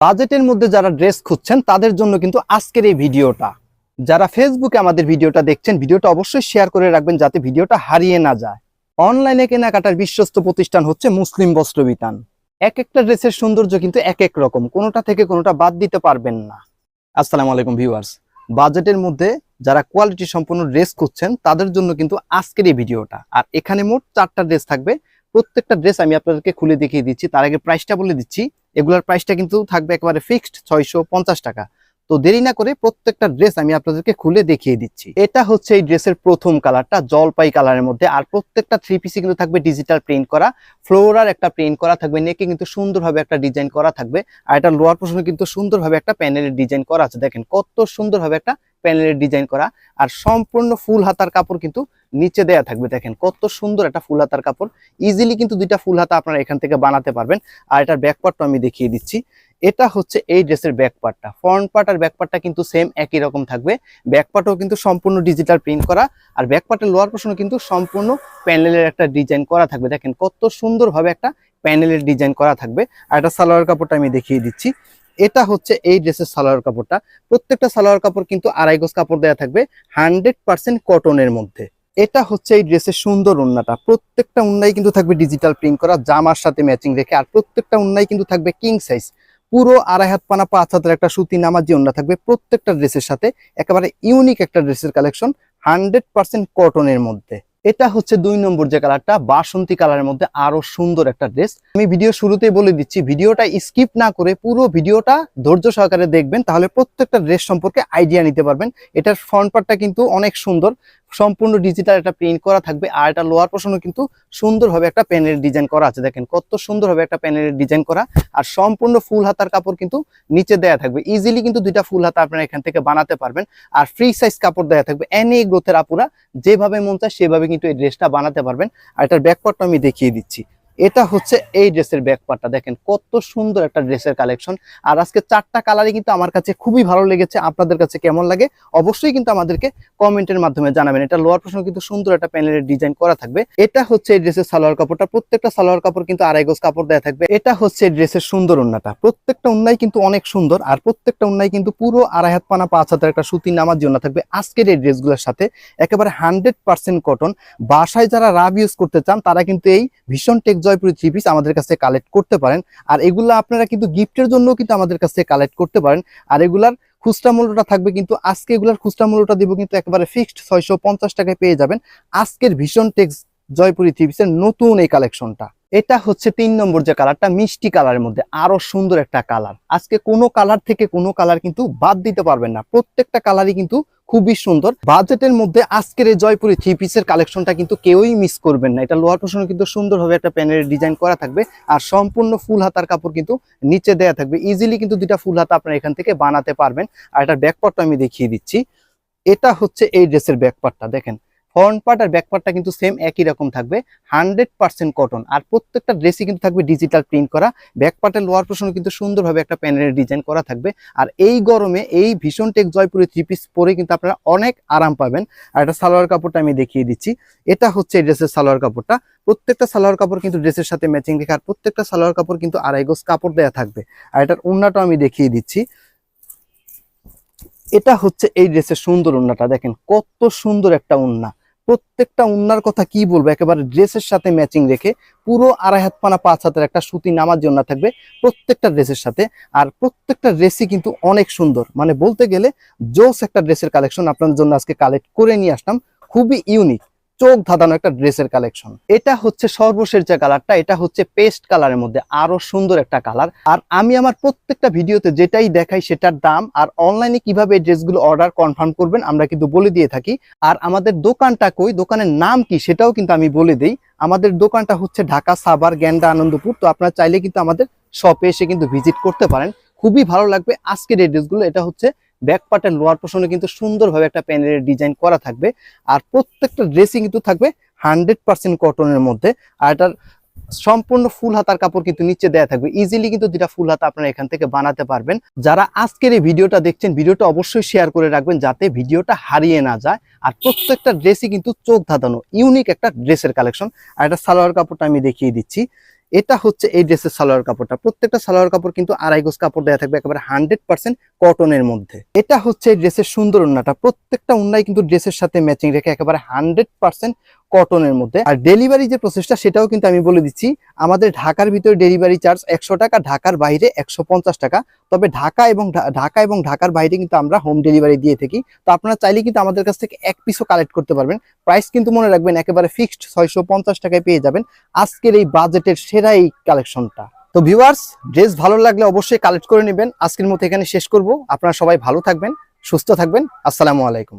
বাজেটের মধ্যে যারা ড্রেস খুঁজছেন, তাদের জন্য কিন্তু আজকের এই ভিডিওটা। যারা ফেসবুকে আমাদের ভিডিওটা দেখছেন, ভিডিওটা অবশ্যই শেয়ার করে রাখবেন যাতে ভিডিওটা হারিয়ে না যায়। অনলাইনে কেনাকাটার বিশ্বস্ত প্রতিষ্ঠান হচ্ছে মুসলিম বস্ত্র বিতান। এক একটা ড্রেসের সৌন্দর্য কিন্তু এক এক রকম, কোনোটা থেকে কোনোটা বাদ দিতে পারবেন না। আসসালামু আলাইকুম ভিউয়ার্স বাজেটের মধ্যে যারা কোয়ালিটি সম্পন্ন ড্রেস খুঁজছেন, তাদের জন্য কিন্তু আজকের এই ভিডিওটা। আর এখানে মোট চারটা ড্রেস থাকবে। প্রত্যেকটা ড্রেস আমি আপনাদেরকে খুলে দেখিয়ে দিচ্ছি, তার আগে প্রাইসটা বলে দিচ্ছি। এগুলোর প্রাইসটা কিন্তু থাকবে একেবারে ফিক্সড ছয়শো পঞ্চাশ টাকা। তো দেরি না করে প্রত্যেকটা ড্রেস আমি আপনাদেরকে খুলে দেখিয়ে দিচ্ছি। এটা হচ্ছে এই ড্রেসের প্রথম কালারটা জলপাই কালারের মধ্যে। আর প্রত্যেকটা থ্রি পিসে কিন্তু থাকবে ডিজিটাল প্রিন্ট করা। ফ্লোরার একটা প্রিন্ট করা থাকবে নেকে কিন্তু সুন্দরভাবে একটা ডিজাইন করা থাকবে। আর এটা লোয়ার পোর্শনে কিন্তু সুন্দরভাবে একটা প্যানেলের ডিজাইন করা আছে। দেখেন কত সুন্দরভাবে একটা প্যানেলের ডিজাইন করা। আর সম্পূর্ণ ফুল হাতার কাপড় কিন্তু নিচে দেয়া থাকবে, দেখেন কত সুন্দর একটা ফুল হাতার কাপড়। ইজিলি কিন্তু দুইটা ফুল হাতা আপনারা এখান থেকে বানাতে পারবেন। আর এটার ব্যাক পার্টটা আমি দেখিয়ে দিচ্ছি। এটা হচ্ছে এই ড্রেসের ব্যাক পার্টটা ফ্রন্ট পার্ট আর ব্যাক পার্টটা কিন্তু সেম একই রকম থাকবে। ব্যাক পার্টও কিন্তু সম্পূর্ণ ডিজিটাল প্রিন্ট করা। আর ব্যাক পার্টের লোয়ার পোর্শনে কিন্তু সম্পূর্ণ প্যানেলের একটা ডিজাইন করা থাকবে। দেখেন কত সুন্দরভাবে একটা প্যানেলের ডিজাইন করা থাকবে। আর এটা সালোয়ার কাপড়টা আমি দেখিয়ে দিচ্ছি। এটা হচ্ছে এই ড্রেসের সালোয়ার কাপড়টা। প্রত্যেকটা সালোয়ার কাপড় কিন্তু আড়াই গজ কাপড় দেওয়া থাকবে। হান্ড্রেড পার্সেন্ট কটনের মধ্যে। এটা হচ্ছে এই ড্রেসের সুন্দর উন্নাটা। প্রত্যেকটা উন্নাই কিন্তু থাকবে ডিজিটাল প্রিন্ট করা, জামার সাথে ম্যাচিং রেখে, আর প্রত্যেকটা উন্নাই কিন্তু থাকবে কিং সাইজ পুরো আড়াই হাত পানা, পাঁচ হাতের একটা সুতি নামার যে উন্না থাকবে প্রত্যেকটা ড্রেসের সাথে, একেবারে ইউনিক একটা ড্রেসের কালেকশন হান্ড্রেড পার্সেন্ট কটনের মধ্যে। এটা হচ্ছে দুই নম্বর যে কালারটা, বাসন্তী কালারের মধ্যে আরও সুন্দর একটা ড্রেস। আমি ভিডিও শুরুতেই বলে দিচ্ছি, ভিডিওটা স্কিপ না করে পুরো ভিডিওটা ধৈর্য সহকারে দেখবেন, তাহলে প্রত্যেকটা ড্রেস সম্পর্কে আইডিয়া নিতে পারবেন। এটার ফ্রন্ট পার্টটা কিন্তু অনেক সুন্দর। সম্পূর্ণ ডিজিটাল একটা প্রিন্ট করা থাকবে, আর এটা লোয়ার পোর্শনও কিন্তু সুন্দরভাবে একটা প্যানেলের ডিজাইন করা আছে। দেখেন কত সুন্দরভাবে একটা প্যানেলের ডিজাইন করা, আর সম্পূর্ণ ফুল হাতার কাপড় কিন্তু নিচে দেয়া থাকবে। ইজিলি কিন্তু দুইটা ফুল হাতা আপনারা এখান থেকে বানাতে পারবেন, আর ফ্রি সাইজ কাপড় দেয়া থাকবে। এনি গ্রোথের আপুরা যেভাবে মন চায় সেভাবে কিন্তু এই ড্রেসটা বানাতে পারবেন। আর এটার ব্যাকপার্টটা আমি দেখিয়ে দিচ্ছি। এটা হচ্ছে এই ড্রেসের ব্যাকপার্টটা দেখেন কত সুন্দর একটা ড্রেসের কালেকশন। আর আজকে চারটা কালারই কিন্তু আমার কাছে খুবই ভালো লেগেছে, আপনাদের কাছে কেমন লাগে অবশ্যই কিন্তু আমাদেরকে কমেন্টের মাধ্যমে জানাবেন। এটা লোয়ার পোর্শন কিন্তু সুন্দর একটা প্যানেলের ডিজাইন করা থাকবে। এটা হচ্ছে এই ড্রেসের সালোয়ার কাপড়টা। প্রত্যেকটা সালোয়ার কাপড় কিন্তু আড়াই গজ কাপড় দেওয়া থাকবে। এটা হচ্ছে এই ড্রেসের সুন্দর উন্নাটা প্রত্যেকটা উন্নাই কিন্তু অনেক সুন্দর। আর প্রত্যেকটা উন্নাই কিন্তু পুরো আড়াই হাত পানা, পাঁচ হাতের একটা সুতি নামার জন্য থাকবে। আজকের এই ড্রেসগুলোর সাথে একেবারে হান্ড্রেড পার্সেন্ট কটন। বাসায় যারা রাব ইউজ করতে চান, তারা কিন্তু এই ভীষণ টেক জয়পুরি থ্রি পিস আমাদের কাছে কালেক্ট করতে পারেন। আর এগুলো আপনারা কিন্তু গিফটের জন্য কিন্তু আমাদের কাছে কালেক্ট করতে পারেন। আর এগুলার খুচরা মূল্যটা থাকবে কিন্তু আজকে এগুলার খুচরা মূল্যটা দিব কিন্তু একেবারে ফিক্সড ছয়শো পঞ্চাশ টাকায় পেয়ে যাবেন। আজকের ভীষণ টেক্স জয়পুরি থ্রি পিসের নতুন এই কালেকশনটা। এটা হচ্ছে তিন নম্বর যে কালারটা, মিষ্টি কালারের মধ্যে। আরও সুন্দর একটা কালার। আজকে কোনো কালার থেকে কোনো কালার কিন্তু বাদ দিতে পারবেন না। প্রত্যেকটা কালারই কিন্তু খুবই সুন্দর। বাজেটের মধ্যে আজকের এই জয়পুরি থ্রি পিসের কালেকশনটা কিন্তু কেউই মিস করবেন না। এটা লোয়ার পোর্শনে কিন্তু সুন্দরভাবে একটা প্যানেলের ডিজাইন করা থাকবে। আর সম্পূর্ণ ফুল হাতার কাপড় কিন্তু নিচে দেয়া থাকবে। ইজিলি কিন্তু দুইটা ফুল হাতা আপনারা এখান থেকে বানাতে পারবেন। আর এটার ব্যাকপার্টটা আমি দেখিয়ে দিচ্ছি। এটা হচ্ছে এই ড্রেসের ব্যাকপার্টটা। দেখেন ফ্রন্ট পার্ট আর ব্যাক পার্টটা কিন্তু সেম একই রকম থাকবে হান্ড্রেড পার্সেন্ট কটন আর প্রত্যেকটা ড্রেসই কিন্তু থাকবে ডিজিটাল প্রিন্ট করা। ব্যাক পার্টের লোয়ার পোর্শনে কিন্তু সুন্দরভাবে একটা প্যানেলের ডিজাইন করা থাকবে। আর এই গরমে এই ভীষণ টেক জয়পুরি থ্রি পিস পরে কিন্তু আপনারা অনেক আরাম পাবেন। আর এটা সালোয়ার কাপড়টা আমি দেখিয়ে দিচ্ছি। এটা হচ্ছে এই ড্রেসের সালোয়ার কাপড়টা। প্রত্যেকটা সালোয়ার কাপড় কিন্তু ড্রেসের সাথে ম্যাচিং রেখে আর প্রত্যেকটা সালোয়ার কাপড় কিন্তু আড়াই গোজ কাপড় দেওয়া থাকবে। আর এটার উন্নাটা আমি দেখিয়ে দিচ্ছি। এটা হচ্ছে এই ড্রেসের সুন্দর উন্নাটা। দেখেন কত সুন্দর একটা উন্না। প্রত্যেকটা উন্নার কথা কি বলব? একেবারে ড্রেসের সাথে ম্যাচিং রেখে পুরো আড়াই হাত পানা পাঁচ হাতের একটা সুতি নামার জন্য থাকবে প্রত্যেকটা ড্রেসের সাথে। আর প্রত্যেকটা ড্রেসই কিন্তু অনেক সুন্দর। মানে বলতে গেলে জোস একটা ড্রেসের কালেকশন আপনার জন্য আজকে কালেক্ট করে নিয়ে আসলাম। খুবই ইউনিক চোখ ধাঁধানো একটা ড্রেসের কালেকশন। এটা হচ্ছে সর্বশেষ যে কালারটা, এটা হচ্ছে পেস্ট কালারের মধ্যে আরও সুন্দর একটা কালার। আর আমি আমার প্রত্যেকটা ভিডিওতে যেটাই দেখাই সেটার দাম আর অনলাইনে কীভাবে এই ড্রেসগুলো অর্ডার কনফার্ম করবেন আমরা কিন্তু বলে দিয়ে থাকি। আর আমাদের দোকানটা কই, দোকানের নাম কি সেটাও কিন্তু আমি বলে দিই। আমাদের দোকানটা হচ্ছে ঢাকা, সাভার গ্যান্ডা আনন্দপুর। তো আপনারা চাইলে কিন্তু আমাদের শপে এসে কিন্তু ভিজিট করতে পারেন। খুবই ভালো লাগবে আজকের এই ড্রেসগুলো। এটা হচ্ছে ব্যাক পার্টের লোয়ার পোর্শনে কিন্তু সুন্দরভাবে একটা প্যানেলের ডিজাইন করা থাকবে। আর প্রত্যেকটা ড্রেসই কিন্তু থাকবে হান্ড্রেড পার্সেন্ট কটনের মধ্যে। আর এটার সম্পূর্ণ ফুল হাতার কাপড় কিন্তু নিচে দেয়া থাকবে। ইজিলি কিন্তু দুটা ফুল হাতা আপনারা এখান থেকে বানাতে পারবেন। যারা আজকের এই ভিডিওটা দেখছেন, ভিডিওটা অবশ্যই শেয়ার করে রাখবেন যাতে ভিডিওটা হারিয়ে না যায়। আর প্রত্যেকটা ড্রেসই কিন্তু চোখ ধাঁধানো ইউনিক একটা ড্রেসের কালেকশন আর এটা সালোয়ার কাপড়টা আমি দেখিয়ে দিচ্ছি। এটা হচ্ছে এই ড্রেসের সালোয়ার কাপড়টা। প্রত্যেকটা সালোয়ার কাপড় কিন্তু আড়াই গোজ কাপড় দেওয়া থাকবে একেবারে হান্ড্রেড পার্সেন্ট কটনের মধ্যে। এটা হচ্ছে এই ড্রেসের সুন্দর উন্নাটা। প্রত্যেকটা উন্নায় কিন্তু ড্রেসের সাথে ম্যাচিং রেখে একেবারে হান্ড্রেড পার্সেন্ট কটনের মধ্যে। আর ডেলিভারি যে প্রসেসটা সেটাও কিন্তু আমি বলে দিচ্ছি। আমাদের ঢাকার ভিতরে ডেলিভারি চার্জ একশো টাকা, ঢাকার বাইরে একশো পঞ্চাশ টাকা। তবে ঢাকা এবং ঢাকা এবং ঢাকার বাইরে কিন্তু আমরা হোম ডেলিভারি দিয়ে থাকি। তো আপনারা চাইলে কিন্তু আমাদের কাছ থেকে এক পিসও কালেক্ট করতে পারবেন। প্রাইস কিন্তু মনে রাখবেন একেবারে ফিক্সড ছয়শো পঞ্চাশ টাকায় পেয়ে যাবেন। আজকের এই বাজেটের সেরা এই কালেকশনটা তো ভিউয়ার্স ড্রেস ভালো লাগলে অবশ্যই কালেক্ট করে নেবেন। আজকের মতো এখানে শেষ করব। আপনারা সবাই ভালো থাকবেন, সুস্থ থাকবেন। আসসালামু আলাইকুম।